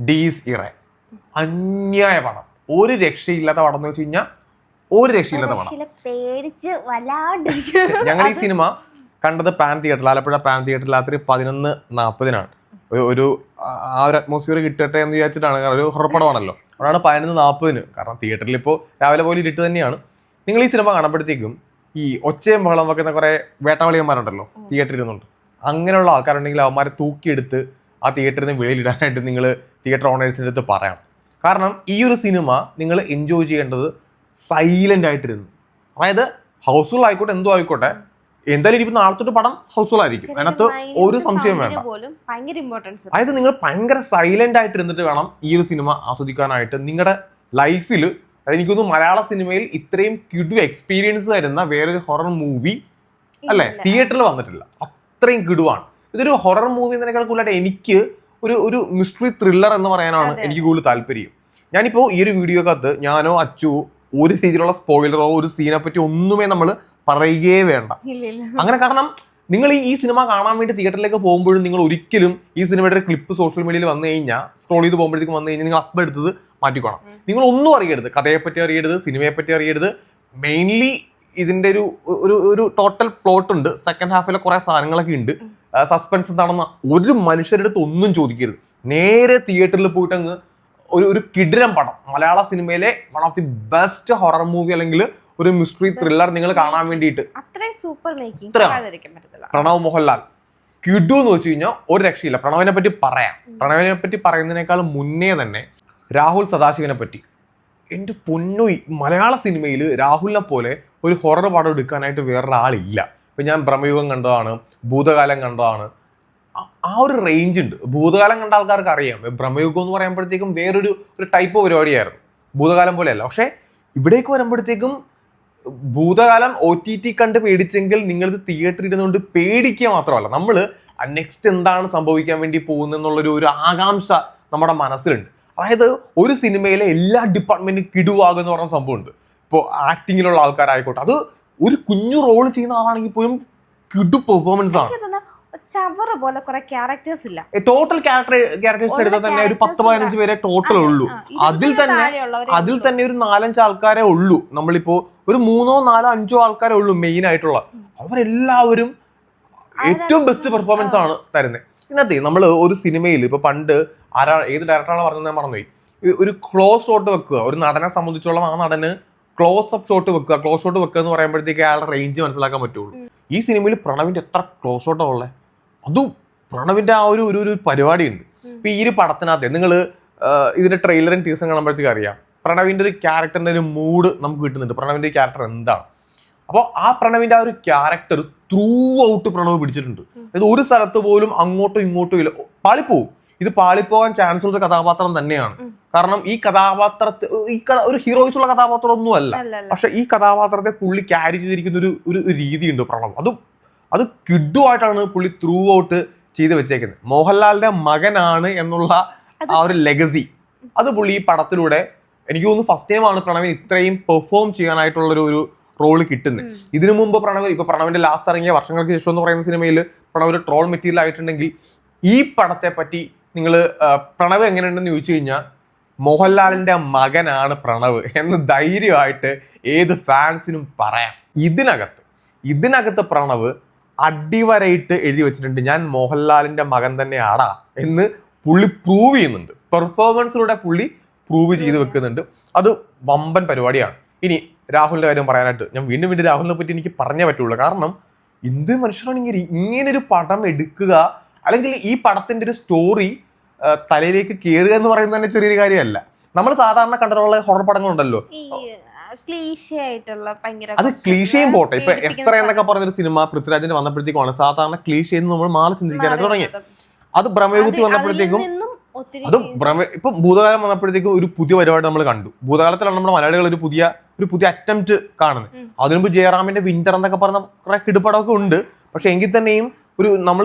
ഡീസ് ഇറ. അന്യായ പടം ഒരു രക്ഷയില്ലാത്ത പടം എന്ന് വെച്ച് കഴിഞ്ഞാൽ ഒരു രക്ഷയില്ലാത്ത പടം പക്ഷേ പേടിച്ച് വല്ലാണ്ട് ഞങ്ങൾ ഈ സിനിമ കണ്ടത് പാൻ തിയേറ്ററിൽ ആലപ്പുഴ പാൻ തിയേറ്ററിൽ രാത്രി പതിനൊന്ന് നാൽപ്പതിനാണ് ഒരു ആ- ഒരു അറ്റ്മോസ്ഫിയർ കിട്ടട്ടെ എന്ന് വിചാരിച്ചിട്ടാണ്. കാരണം ഒരു ഹൊറപ്പടമാണല്ലോ അതാണ് പതിനൊന്ന് നാൽപ്പതിന് കാരണം തിയേറ്ററിൽ ഇപ്പോൾ രാവിലെ പോലെ ഇരുട്ട് തന്നെയാണ്. നിങ്ങൾ ഈ സിനിമ കാണുമ്പോഴത്തേക്കും ഈ ഒച്ചയും ബഹളം വെക്കുന്ന കുറെ വേട്ടാവളിയന്മാരുണ്ടല്ലോ തിയേറ്ററിൽ ഇരുന്നുണ്ട് അങ്ങനെയുള്ള ആൾക്കാരുണ്ടെങ്കിൽ അവന്മാരെ തൂക്കിയെടുത്ത് ആ തിയേറ്ററിൽ നിന്ന് വെളിയിലിടാനായിട്ട് നിങ്ങൾ തിയേറ്റർ ഓണേഴ്സിന്റെ അടുത്ത് പറയണം കാരണം ഈ ഒരു സിനിമ നിങ്ങൾ എൻജോയ് ചെയ്യേണ്ടത് സൈലന്റ് ആയിട്ടിരുന്നു. അതായത് ഹൗസ്ഫുൾ ആയിക്കോട്ടെ എന്തോ ആയിക്കോട്ടെ എന്തായാലും ഇനിയിപ്പോൾ നാളെ തൊട്ട് പടം ഹൗസ്ഫുൾ ആയിരിക്കും. അതിനകത്ത് ഒരു സംശയം വേണ്ട. ഇമ്പോർട്ടൻസ് അതായത് നിങ്ങൾ ഭയങ്കര സൈലന്റ് ആയിട്ട് ഇരുന്നിട്ട് വേണം ഈ ഒരു സിനിമ ആസ്വദിക്കാനായിട്ട്. നിങ്ങളുടെ ലൈഫിൽ അതായത് എനിക്കൊന്ന് മലയാള സിനിമയിൽ ഇത്രയും കിടു എക്സ്പീരിയൻസ് തരുന്ന വേറൊരു ഹൊറർ മൂവി അല്ലേ? തിയേറ്ററിൽ വന്നിട്ടില്ല. അത്രയും കിടുവാണ്. ഇതൊരു ഹൊറർ മൂവി എന്നതിനേക്കാൾ കൂടുതലായിട്ട് എനിക്ക് ഒരു ഒരു മിസ്റ്ററി ത്രില്ലർ എന്ന് പറയാനാണ് എനിക്ക് കൂടുതൽ താല്പര്യം. ഞാനിപ്പോൾ ഈ ഒരു വീഡിയോക്കകത്ത് ഞാനോ അച്ചു ഒരു രീതിയിലുള്ള സ്പോയിലറോ ഒരു സീനെ പറ്റി ഒന്നുമേ നമ്മൾ പറയുകയേ വേണ്ട. അങ്ങനെ കാരണം നിങ്ങൾ ഈ സിനിമ കാണാൻ വേണ്ടി തിയേറ്ററിലേക്ക് പോകുമ്പോഴും നിങ്ങൾ ഒരിക്കലും ഈ സിനിമയുടെ ഒരു ക്ലിപ്പ് സോഷ്യൽ മീഡിയയിൽ വന്നു കഴിഞ്ഞാൽ സ്ക്രോൾ ചെയ്ത് പോകുമ്പോഴത്തേക്കും വന്നു കഴിഞ്ഞാൽ നിങ്ങൾ അപ്പം എടുത്തത് മാറ്റിക്കോണം. നിങ്ങൾ ഒന്നും അറിയരുത്. കഥയെപ്പറ്റി അറിയരുത് സിനിമയെപ്പറ്റി അറിയരുത്. മെയിൻലി ഇതിന്റെ ഒരു ഒരു ഒരു ടോട്ടൽ പ്ലോട്ട് ഉണ്ട്. സെക്കൻഡ് ഹാഫിലെ കുറെ സാധനങ്ങളൊക്കെ ഉണ്ട്. സസ്പെൻസ് നടന്ന ഒരു മനുഷ്യരുടെ അടുത്ത് ഒന്നും ചോദിക്കരുത്. നേരെ തിയേറ്ററിൽ പോയിട്ട് അങ്ങ് ഒരു ഒരു കിടിലം പടം. മലയാള സിനിമയിലെ one of the best horror movie അല്ലെങ്കിൽ ഒരു മിസ്റ്ററി ത്രില്ലർ നിങ്ങൾ കാണാൻ വേണ്ടിയിട്ട്. പ്രണവ് മോഹൻലാൽ. കിഡു എന്ന് വെച്ച് കഴിഞ്ഞാൽ ഒരു രക്ഷയില്ല. പ്രണവിനെ പറ്റി പറയാം. പ്രണവിനെ പറ്റി പറയുന്നതിനേക്കാൾ മുന്നേ തന്നെ രാഹുൽ സദാശിവനെ പറ്റി. എന്റെ പൊന്നു മലയാള സിനിമയിൽ രാഹുലിനെ പോലെ ഒരു ഹൊറർ പടം എടുക്കാനായിട്ട് വേറൊരാളില്ല. ഇപ്പം ഞാൻ ബ്രഹ്മയുഗം കണ്ടതാണ് ഭൂതകാലം കണ്ടതാണ്. ആ- ഒരു റേഞ്ച് ഉണ്ട്. ഭൂതകാലം കണ്ട ആൾക്കാർക്ക് അറിയാം. ബ്രഹ്മയുഗം എന്ന് പറയുമ്പോഴത്തേക്കും വേറൊരു ഒരു ടൈപ്പ് പരിപാടിയായിരുന്നു. ഭൂതകാലം പോലെയല്ല. പക്ഷേ ഇവിടേക്ക് വരുമ്പോഴത്തേക്കും ഭൂതകാലം ഒ ടി ടി കണ്ട് പേടിച്ചെങ്കിൽ നിങ്ങളിത് തിയേറ്ററിൽ ഇരുന്നുകൊണ്ട് പേടിക്കുക മാത്രമല്ല. നമ്മൾ നെക്സ്റ്റ് എന്താണ് സംഭവിക്കാൻ വേണ്ടി പോകുന്നതെന്നുള്ളൊരു ഒരു ആകാംക്ഷ നമ്മുടെ മനസ്സിലുണ്ട്. അതായത് ഒരു സിനിമയിലെ എല്ലാ ഡിപ്പാർട്ട്മെന്റും കിടുവാകുന്ന പറഞ്ഞ സംഭവമുണ്ട്. ഇപ്പോൾ ആക്ടിങ്ങിലുള്ള ആൾക്കാരായിക്കോട്ടെ. അത് ഒരു കുഞ്ഞു റോൾ ചെയ്യുന്ന ആളാണെങ്കിൽ പോലും കിടു പെർഫോമൻസ് ആണ്. ചവറ പോലെ കുറെ ക്യാരക്ടേഴ്സ് ഇല്ല. ടോട്ടൽ ക്യാരക്ടർ ക്യാരക്ടേഴ്സ് എടുത്താൽ തന്നെ ഒരു പത്ത് പതിനഞ്ച് പേരെ ടോട്ടൽ ഉള്ളൂ. അതിൽ തന്നെ അതിൽ തന്നെ ഒരു നാലഞ്ച് ആൾക്കാരെ ഉള്ളൂ. നമ്മളിപ്പോ ഒരു മൂന്നോ നാലോ അഞ്ചോ ആൾക്കാരെ ഉള്ളൂ മെയിൻ ആയിട്ടുള്ള. അവരെല്ലാവരും ഏറ്റവും ബെസ്റ്റ് പെർഫോമൻസ് ആണ് തരുന്നത് ഇന്നത്തെ നമ്മൾ ഒരു സിനിമയിൽ ഇപ്പൊ പണ്ട് ആരാ ഏത് ഡയറക്ടറാണോ പറഞ്ഞത് ഞാൻ മറന്നുപോയി. ഒരു ക്ലോസ് ഷോട്ട് വെക്കുക. ഒരു നടനെ സംബന്ധിച്ചോളം ആ നടന് ക്ലോസ് അപ്പ് ഷോട്ട് വെക്കുക ക്ലോസ് ഷോട്ട് വെക്കുക എന്ന് പറയുമ്പോഴത്തേക്ക് അയാളുടെ റേഞ്ച് മനസ്സിലാക്കാൻ പറ്റുള്ളൂ. ഈ സിനിമയിൽ പ്രണവിന്റെ എത്ര ക്ലോസ് ഷോട്ടാണ് ഉള്ളത് അതും പ്രണവിന്റെ ആ ഒരു ഒരു ഒരു പരിപാടിയുണ്ട്. ഇപ്പൊ ഈ ഒരു പടത്തിനകത്ത് നിങ്ങൾ ഇതിന്റെ ട്രെയിലറും ടീസറും കാണുമ്പോഴത്തേക്ക് അറിയാം. പ്രണവിന്റെ ഒരു ക്യാരക്ടറിന്റെ ഒരു മൂഡ് നമുക്ക് കിട്ടുന്നുണ്ട്. പ്രണവിന്റെ ക്യാരക്ടർ എന്താണ്? അപ്പോൾ ആ പ്രണവിന്റെ ആ ഒരു ക്യാരക്ടർ ത്രൂ ഔട്ട് പ്രണവ് പിടിച്ചിട്ടുണ്ട്. അതായത് ഒരു സ്ഥലത്ത് പോലും അങ്ങോട്ടും ഇങ്ങോട്ടും ഇല്ല. പാളിപ്പോവും. ഇത് പാളിപ്പോകാൻ ചാൻസ് ഉള്ള കഥാപാത്രം തന്നെയാണ്. കാരണം ഈ കഥാപാത്രത്തെ ഈ ഒരു ഹീറോയിസ് ഉള്ള കഥാപാത്രം ഒന്നും അല്ല. അല്ല അല്ല. പക്ഷെ ഈ കഥാപാത്രത്തെ പുള്ളി ക്യാരി ചെയ്തിരിക്കുന്ന ഒരു ഒരു രീതിയുണ്ട് പ്രണവ്. അത് അത് കിഡുമായിട്ടാണ് പുള്ളി ത്രൂ ഔട്ട് ചെയ്ത് വെച്ചേക്കുന്നത്. മോഹൻലാലിന്റെ മകനാണ് എന്നുള്ള ആ ഒരു ലെഗസി അത് പുള്ളി ഈ പടത്തിലൂടെ എനിക്ക് തോന്നുന്നു ഫസ്റ്റ് ടൈം ആണ് പ്രണവിന് ഇത്രയും പെർഫോം ചെയ്യാനായിട്ടുള്ള ഒരു ഒരു റോൾ കിട്ടുന്നത് ഇതിനു മുമ്പ് പ്രണവ് ഇപ്പൊ പ്രണവിന്റെ ലാസ്റ്റ് ഇറങ്ങിയ വർഷങ്ങൾക്ക് ശേഷം എന്ന് പറയുന്ന സിനിമയിൽ പ്രണവ് ഒരു ട്രോൾ മെറ്റീരിയൽ ആയിട്ടുണ്ടെങ്കിൽ ഈ പടത്തെ പറ്റി നിങ്ങൾ പ്രണവ് എങ്ങനെയുണ്ടെന്ന് ചോദിച്ചു കഴിഞ്ഞാൽ മോഹൻലാലിന്റെ മകനാണ് പ്രണവ് എന്ന് ധൈര്യമായിട്ട് ഏത് ഫാൻസിനും പറയാം. ഇതിനകത്ത് ഇതിനകത്ത് പ്രണവ് അടിവരയിട്ട് എഴുതി വെച്ചിട്ടുണ്ട് ഞാൻ മോഹൻലാലിന്റെ മകൻ തന്നെയാടാ എന്ന് പുള്ളി പ്രൂവ് ചെയ്യുന്നുണ്ട്. പെർഫോമൻസിലൂടെ പുള്ളി പ്രൂവ് ചെയ്ത് വെക്കുന്നുണ്ട്. അത് വമ്പൻ പരിപാടിയാണ്. ഇനി രാഹുലിന്റെ കാര്യം പറയാനായിട്ട് ഞാൻ വീണ്ടും വീണ്ടും രാഹുലിനെ പറ്റി എനിക്ക് പറഞ്ഞേ പറ്റുള്ളൂ. കാരണം ഇന്ത്യൻ മനുഷ്യരാണെങ്കിൽ ഇങ്ങനെ ഒരു പടം എടുക്കുക അല്ലെങ്കിൽ ഈ പടത്തിന്റെ ഒരു സ്റ്റോറി തലയിലേക്ക് കയറുക എന്ന് പറയുന്നത് തന്നെ ചെറിയൊരു കാര്യമല്ല. നമ്മൾ സാധാരണ കണ്ടിട്ടുള്ള ഹൊറർ പടങ്ങളുണ്ടല്ലോ. അത് ക്ലീഷയും പോട്ടെ. ഇപ്പൊ എസ്ര എന്നൊക്കെ പറഞ്ഞൊരു സിനിമ പൃഥ്വിരാജിന്റെ വന്നപ്പോഴത്തേക്കാണ് സാധാരണ ക്ലീഷ എന്ന് നമ്മൾ മാറി ചിന്തിക്കാനായിട്ട് തുടങ്ങി അത് ബ്രഹ്മയുഗത്തി അത് വന്നപ്പോഴത്തേക്കും അത് ഭ്രമ ഇപ്പൊ ഭൂതകാലം വന്നപ്പോഴത്തേക്കും ഒരു പുതിയ പരിപാടി നമ്മൾ കണ്ടു. ഭൂതകാലത്തിലാണ് നമ്മുടെ മലയാളികൾ ഒരു പുതിയ ഒരു പുതിയ അറ്റംപ്റ്റ് കാണുന്നത്. അതിനുമ്പ് ജയറാമിന്റെ വിന്റർ എന്നൊക്കെ പറഞ്ഞ കുറെ കിടുപടമൊക്കെ ഉണ്ട്. പക്ഷെ എങ്കിൽ തന്നെയും ഒരു നമ്മൾ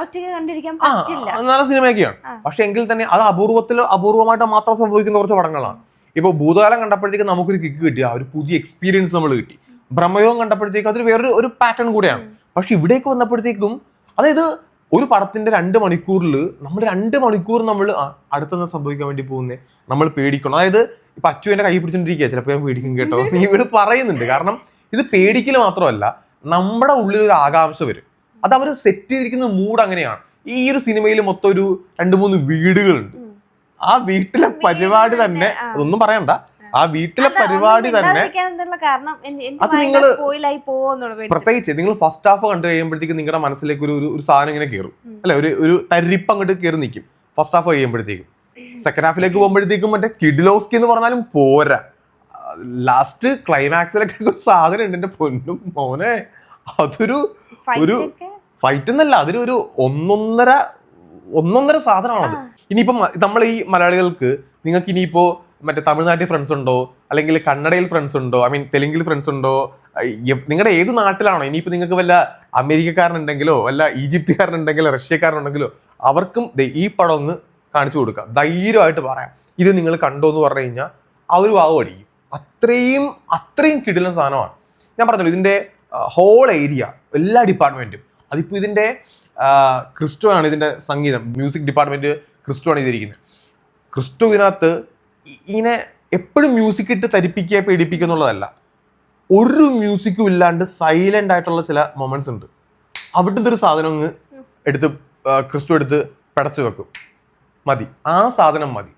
ഒറ്റയ്ക്ക് കണ്ടിരിക്കാൻ പറ്റില്ല. നല്ല സിനിമയൊക്കെയാണ്. പക്ഷെ എങ്കിൽ തന്നെ അത് അപൂർവത്തിൽ അപൂർവമായിട്ട് മാത്രം സംഭവിക്കുന്ന കുറച്ച് പടങ്ങളാണ്. ഇപ്പൊ ഭൂതകാലം കണ്ടപ്പോഴത്തേക്ക് നമുക്കൊരു കിക്ക് കിട്ടി. ആ ഒരു പുതിയ എക്സ്പീരിയൻസ് നമ്മൾ കിട്ടി. ബ്രഹ്മയോഗം കണ്ടപ്പോഴത്തേക്ക് അതൊരു വേറൊരു ഒരു പാറ്റേൺ കൂടെയാണ്. പക്ഷെ ഇവിടേക്ക് വന്നപ്പോഴത്തേക്കും അതായത് ഒരു പടത്തിന്റെ രണ്ട് മണിക്കൂറിൽ നമ്മൾ രണ്ട് മണിക്കൂർ നമ്മൾ അടുത്തെന്ന് സംഭവിക്കാൻ വേണ്ടി പോകുന്നേ? നമ്മൾ പേടിക്കണം. അതായത് ഇപ്പൊ അച്ചു എന്റെ കൈ പിടിച്ചോണ്ടിരിക്കുക ചിലപ്പോൾ ഞാൻ പേടിക്കും കേട്ടോ. ഇവിടെ പറയുന്നുണ്ട്. കാരണം ഇത് പേടിക്കൽ മാത്രമല്ല നമ്മുടെ ഉള്ളിൽ ഒരു ആകാംക്ഷ വരും. അത് അവർ സെറ്റ് ചെയ്തിരിക്കുന്ന മൂഡ് അങ്ങനെയാണ്. ഈ ഒരു സിനിമയിൽ മൊത്തം ഒരു രണ്ട് മൂന്ന് വീടുകളുണ്ട്. ആ വീട്ടിലെ പരിപാടി തന്നെ. അതൊന്നും പറയണ്ട. ആ വീട്ടിലെ പരിപാടി തന്നെ അത് നിങ്ങൾ. പ്രത്യേകിച്ച് നിങ്ങൾ ഫസ്റ്റ് ഹാഫ് കണ്ടു കഴിയുമ്പോഴത്തേക്ക് നിങ്ങളുടെ മനസ്സിലേക്ക് ഒരു ഒരു- സാധനം ഇങ്ങനെ കയറും. അല്ലെ ഒരു ഒരു തരിപ്പ് അങ്ങോട്ട് കയറി നിൽക്കും ഫസ്റ്റ് ഹാഫ് കഴിയുമ്പോഴത്തേക്കും. സെക്കൻഡ് ഹാഫിലേക്ക് പോകുമ്പോഴത്തേക്കും മറ്റേ കിഡിലോസ്കി എന്ന് പറഞ്ഞാലും പോരാ. ലാസ്റ്റ് ക്ലൈമാക്സിലൊക്കെ ഒരു സാധനം ഉണ്ട് എന്റെ പൊന്നും മോനെ. അതൊരു ഒരു- ഫൈറ്റ് എന്നല്ല അതിലൊരു ഒന്നൊന്നര ഒന്നൊന്നര സാധനമാണത്. ഇനിയിപ്പോ നമ്മൾ ഈ മലയാളികൾക്ക് നിങ്ങൾക്ക് ഇനിയിപ്പോ മറ്റേ തമിഴ്നാട്ടിൽ ഫ്രണ്ട്സ് ഉണ്ടോ? അല്ലെങ്കിൽ കന്നഡയിൽ ഫ്രണ്ട്സ് ഉണ്ടോ? ഐ മീൻ തെലുങ്കിൽ ഫ്രണ്ട്സ് ഉണ്ടോ? നിങ്ങളുടെ ഏത് നാട്ടിലാണോ? ഇനിയിപ്പോ നിങ്ങൾക്ക് വല്ല അമേരിക്കക്കാരനുണ്ടെങ്കിലോ വല്ല ഈജിപ്തുകാരനുണ്ടെങ്കിലോ റഷ്യക്കാരനുണ്ടെങ്കിലോ അവർക്കും ഈ പടം ഒന്ന് കാണിച്ചു കൊടുക്കാം. ധൈര്യമായിട്ട് പറയാം. ഇത് നിങ്ങൾ കണ്ടോ എന്ന് പറഞ്ഞു കഴിഞ്ഞാൽ അവർ വാവ് അടിക്കും. അത്രയും അത്രയും കിടിലൻ സാധനമാണ്. ഞാൻ പറഞ്ഞല്ലോ ഇതിന്റെ ഹോൾ ഏരിയ എല്ലാ ഡിപ്പാർട്ട്മെന്റും അതിപ്പോ ഇതിന്റെ ക്രിസ്റ്റോ ആണ് ഇതിന്റെ സംഗീതം. മ്യൂസിക് ഡിപ്പാർട്ട്മെന്റ് ക്രിസ്റ്റോ ആണ് ഇതിരിക്കുന്നത് ക്രിസ്റ്റോ ഇതിനകത്ത് ഇങ്ങനെ എപ്പോഴും മ്യൂസിക് ഇട്ട് തരിപ്പിക്കുക പേടിപ്പിക്കുക എന്നുള്ളതല്ല. ഒരു മ്യൂസിക്കും ഇല്ലാണ്ട് സൈലന്റ് ആയിട്ടുള്ള ചില മൊമെന്റ്സ് ഉണ്ട്. അവിടുത്തെ ഒരു സാധനം അങ്ങ് എടുത്ത് ക്രിസ്റ്റു എടുത്ത് പടച്ചു വെക്കും. മതി. ആ സാധനം മതി.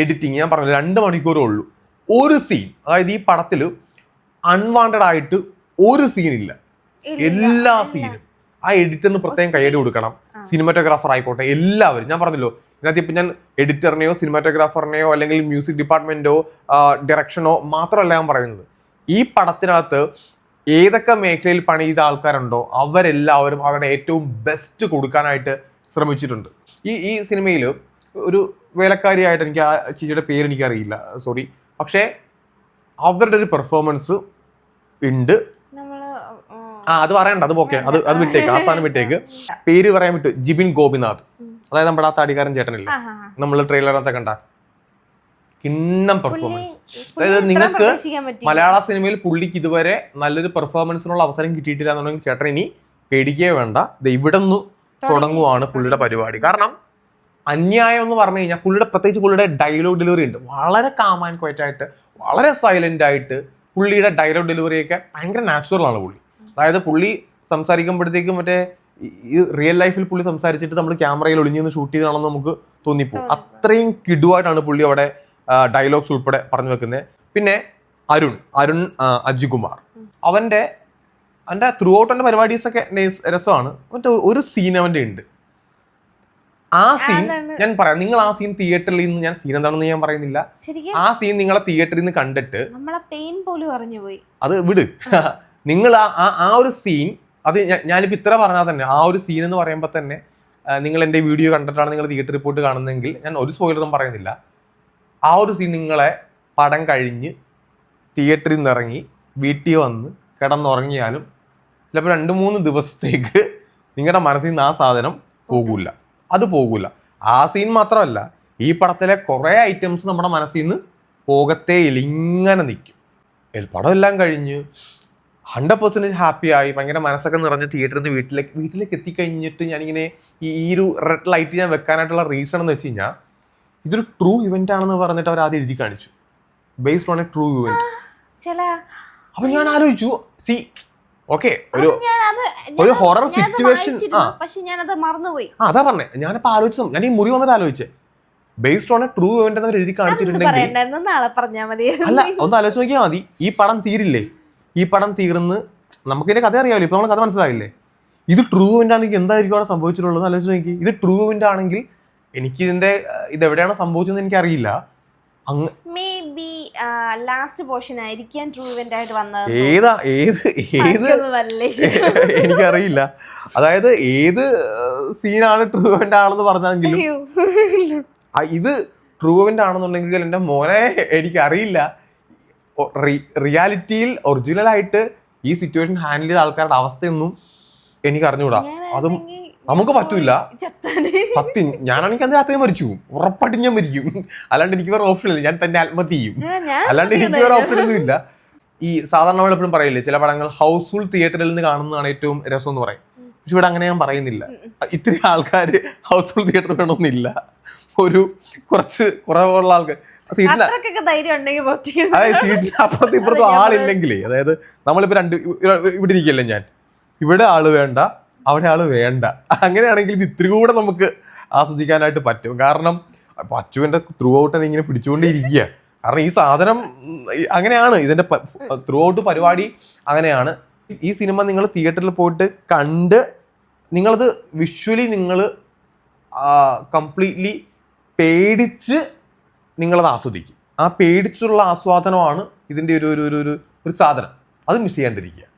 എഡിറ്റിങ് ഞാൻ പറഞ്ഞു രണ്ട് മണിക്കൂറേ ഉള്ളൂ. ഒരു സീൻ അതായത് ഈ പടത്തിൽ അൺവാണ്ടഡ് ആയിട്ട് ഒരു സീനില്ല എല്ലാ സീനും ആ എഡിറ്ററിന് പ്രത്യേകം കൈയടി കൊടുക്കണം. സിനിമാറ്റോഗ്രാഫർ ആയിക്കോട്ടെ എല്ലാവരും. ഞാൻ പറഞ്ഞല്ലോ ഇതിനകത്ത് ഇപ്പൊ ഞാൻ എഡിറ്ററിനെയോ സിനിമാറ്റോഗ്രാഫറിനെയോ അല്ലെങ്കിൽ മ്യൂസിക് ഡിപ്പാർട്ട്മെന്റോ ഡയറക്ഷനോ മാത്രമല്ല ഞാൻ പറയുന്നത്. ഈ പടത്തിനകത്ത് ഏതൊക്കെ മേഖലയിൽ പണി ചെയ്ത ആൾക്കാരുണ്ടോ അവരെല്ലാവരും അവരുടെ ഏറ്റവും ബെസ്റ്റ് കൊടുക്കാനായിട്ട് ശ്രമിച്ചിട്ടുണ്ട്. ഈ ഈ സിനിമയിൽ ഒരു വേലക്കാരിയായിട്ട് എനിക്ക് ആ ചേച്ചിയുടെ പേര് എനിക്കറിയില്ല. സോറി പക്ഷേ അവരുടെ ഒരു പെർഫോമൻസ് ഉണ്ട്. ആ അത് പറയണ്ട അത് ഓക്കെ അത് അത് വിട്ടേക്ക് ആ സാധനം വിട്ടേക്ക്. പേര് പറയാൻ വിട്ടു ജിബിൻ ഗോപിനാഥ്. അതായത് നമ്മുടെ ആ താടിക്കാരൻ ചേട്ടനില്ലേ. നമ്മൾ ട്രെയിലറിനകത്ത് കണ്ട. കിണ്ണം പെർഫോമൻസ് അതായത് നിങ്ങൾക്ക് മലയാള സിനിമയിൽ പുള്ളിക്ക് ഇതുവരെ നല്ലൊരു പെർഫോമൻസിനുള്ള അവസരം കിട്ടിയിട്ടില്ല എന്നുണ്ടെങ്കിൽ ചേട്ടൻ ഇനി പേടിക്കേ വേണ്ട. ദേ ഇവിടെ നിന്ന് തുടങ്ങുവാണ് പുള്ളിയുടെ പരിപാടി. കാരണം അന്യായം എന്ന് പറഞ്ഞു കഴിഞ്ഞാൽ പുള്ളിയുടെ പ്രത്യേകിച്ച് പുള്ളിയുടെ ഡയലോഗ് ഡെലിവറി ഉണ്ട്. വളരെ കാമാൻ ക്വയറ്റായിട്ട് വളരെ സൈലന്റ് ആയിട്ട് പുള്ളിയുടെ ഡയലോഗ് ഡെലിവറിയൊക്കെ ഭയങ്കര നാച്ചുറൽ ആണ് പുള്ളി. അതായത് പുള്ളി സംസാരിക്കുമ്പോഴത്തേക്കും മറ്റേ ഈ- റിയൽ ലൈഫിൽ പുള്ളി സംസാരിച്ചിട്ട് നമ്മൾ ക്യാമറയിൽ ഒളിഞ്ഞു ഷൂട്ട് ചെയ്താണെന്ന് നമുക്ക് തോന്നിപ്പോകും. അത്രയും കിടുവായിട്ടാണ് പുള്ളി അവിടെ ഡയലോഗ്സ് ഉൾപ്പെടെ പറഞ്ഞു വെക്കുന്നത് പിന്നെ അരുൺ അരുൺ അജി അജികുമാർ. അവന്റെ അവന്റെ ത്രൂ ഔട്ട് അവന്റെ പരിപാടീസ് ഒക്കെ രസമാണ്. മറ്റേ ഒരു സീൻ അവന്റെ ഉണ്ട്. ആ സീൻ ഞാൻ പറയാം. നിങ്ങൾ ആ സീൻ തിയേറ്ററിൽ നിന്ന് ഞാൻ സീൻ എന്താണെന്ന് ഞാൻ പറയുന്നില്ല. ആ സീൻ നിങ്ങളെ തിയേറ്ററിൽ നിന്ന് കണ്ടിട്ട് നമ്മളെ പെയിൻ പോലും അറിഞ്ഞു പോയി അത് വിട്. നിങ്ങൾ ആ ആ- ഒരു സീൻ അത് ഞാനിപ്പോൾ ഞാനിപ്പോ ഇത്ര പറഞ്ഞാൽ തന്നെ ആ ഒരു സീൻ എന്ന് പറയുമ്പോൾ തന്നെ നിങ്ങൾ എന്റെ വീഡിയോ കണ്ടിട്ടാണ് നിങ്ങൾ തിയേറ്റർ റിപ്പോർട്ട് കാണുന്നതെങ്കിൽ ഞാൻ ഒരു സ്പോയിലറും പറയുന്നില്ല. ആ ഒരു സീൻ നിങ്ങളെ പടം കഴിഞ്ഞ് തിയേറ്ററിൽ നിന്ന് ഇറങ്ങി വീട്ടിൽ വന്ന് കിടന്നുറങ്ങിയാലും ചിലപ്പോൾ രണ്ട് മൂന്ന് ദിവസത്തേക്ക് നിങ്ങളുടെ മനസ്സിൽ നിന്ന് ആ സാധനം പോകില്ല അത് പോകില്ല ആ സീൻ മാത്രമല്ല ഈ പടത്തിലെ കുറേ ഐറ്റംസ് നമ്മുടെ മനസ്സിൽ നിന്ന് പോകത്തേ ഇങ്ങനെ നിൽക്കും. പടം എല്ലാം കഴിഞ്ഞ് ഹൺഡ്രഡ് പെർസെന്റേജ് ഹാപ്പിയായി ഭയങ്കര മനസ്സൊക്കെ നിറഞ്ഞ് തിയേറ്ററിൽ നിന്ന് വീട്ടിലേക്ക് വീട്ടിലേക്ക് എത്തിക്കഴിഞ്ഞിട്ട് ഞാനിങ്ങനെ ഈ ഒരു റെഡ് ലൈറ്റ് ഞാൻ വെക്കാനായിട്ടുള്ള റീസൺ എന്ന് വെച്ച് കഴിഞ്ഞാൽ ഇതൊരു ട്രൂ ഇവന്റ് ആണെന്ന് പറഞ്ഞിട്ട് അവർ ആദ്യം എഴുതി കാണിച്ചു. Based on a true event അപ്പൊ ഞാൻ ആലോചിച്ചു സി ഓക്കെ ഒരു ഒരു ഹൊറർ സിറ്റുവേഷൻ അതാ പറഞ്ഞേ ഞാനിപ്പോ ആലോചിച്ചു ഞാൻ ഈ മുറി വന്നിട്ട് ആലോചിച്ചേ. Based on a true event എന്ന് എഴുതി കാണിച്ചിട്ടുണ്ടെങ്കിൽ അല്ല ഒന്ന് ആലോചിച്ച് നോക്കിയാൽ മതി. ഈ പടം തീരില്ലേ? ഈ പടം തീർന്ന് നമുക്ക് കഥ അറിയാമല്ലോ. ഇപ്പൊ നമ്മൾ കഥ മനസ്സിലായില്ലേ? ഇത് ട്രൂ ഇവന്റ് ആണെങ്കിൽ എന്തായിരിക്കും അവിടെ സംഭവിച്ചിട്ടുള്ളത് ആലോചിച്ച് നോക്കി. ഇത് ട്രൂ ഇവന്റ് ആണെങ്കിൽ എനിക്ക് ഇതിന്റെ ഇത് എവിടെയാണ് സംഭവിച്ചതെന്ന് എനിക്ക് അറിയില്ല അങ്ങ് മേ ബി ലാസ്റ്റ് പോർഷൻ ആയിരിക്കാം ട്രൂ ഇവന്റ് ആയിട്ട് വന്നത് ഏതാ? ഏത് എനിക്കറിയില്ല. അതായത് ഏത് സീനാണ് ട്രൂ ഇവന്റ് ആണെന്ന് പറഞ്ഞെങ്കിലും ഇത് ട്രൂ ഇവന്റ് ആണെന്നുണ്ടെങ്കിൽ എന്റെ മോനെ എനിക്കറിയില്ല. റിയാലിറ്റിയിൽ ഒറിജിനൽ ആയിട്ട് ഈ സിറ്റുവേഷൻ ഹാൻഡിൽ ചെയ്ത ആൾക്കാരുടെ അവസ്ഥയൊന്നും എനിക്ക് അറിഞ്ഞുകൂടാ. അതും നമുക്ക് പറ്റൂല. സത്യം. ഞാനാണെങ്കിൽ അന്ന് രാത്രി മരിച്ചു. ഉറപ്പായിട്ട് ഉറപ്പായിട്ടും ഞാൻ മരിക്കും. അല്ലാണ്ട് എനിക്ക് വേറെ ഓപ്ഷൻ ഇല്ല ഞാൻ തന്നെ ആത്മഹത്യ ചെയ്യും. അല്ലാണ്ട് എനിക്ക് വേറെ ഓപ്ഷൻ ഒന്നും ഇല്ല. ഈ സാധാരണ നമ്മൾ എപ്പോഴും പറയില്ലേ ചില പടങ്ങൾ ഹൗസ്ഫുൾ തിയേറ്ററിൽ നിന്ന് കാണുന്നതാണ് ഏറ്റവും രസം എന്ന് പറയും പക്ഷെ ഇവിടെ അങ്ങനെ ഞാൻ പറയുന്നില്ല. ഇത്രയും ആൾക്കാർ ഹൗസ്ഫുൾ തിയേറ്റർ വേണമെന്നില്ല ഒരു കുറച്ച് കുറവുള്ള ആൾക്കാർ അതായത് സീറ്റിന് അപ്പുറത്തും ഇപ്പുറത്തും ആളില്ലെങ്കിലേ. അതായത് നമ്മളിപ്പോ രണ്ട് ഇവിടെ ഇരിക്കല്ലേ ഞാൻ. ഇവിടെ ആൾ വേണ്ട അവിടെ ആൾ വേണ്ട. അങ്ങനെയാണെങ്കിൽ ഇത് ഇത്തിരി കൂടെ നമുക്ക് ആസ്വദിക്കാനായിട്ട് പറ്റും. കാരണം അച്ചുവിന്റെ ത്രൂ ഔട്ട് ഇങ്ങനെ പിടിച്ചുകൊണ്ടിരിക്കുക. കാരണം ഈ സാധനം അങ്ങനെയാണ്. ഇതിന്റെ ത്രൂ ഔട്ട് പരിപാടി അങ്ങനെയാണ്. ഈ സിനിമ നിങ്ങൾ തിയേറ്ററിൽ പോയിട്ട് കണ്ട് നിങ്ങളത് വിഷ്വലി നിങ്ങൾ കംപ്ലീറ്റ്ലി പേടിച്ച് നിങ്ങളത് ആസ്വദിക്കും. ആ പേടിച്ചുള്ള ആസ്വാദനമാണ് ഇതിന്റെ ഒരു ഒരു ഒരു ഒരു സാധനം. അത് മിസ് ചെയ്യാണ്ടിരിക്കുക.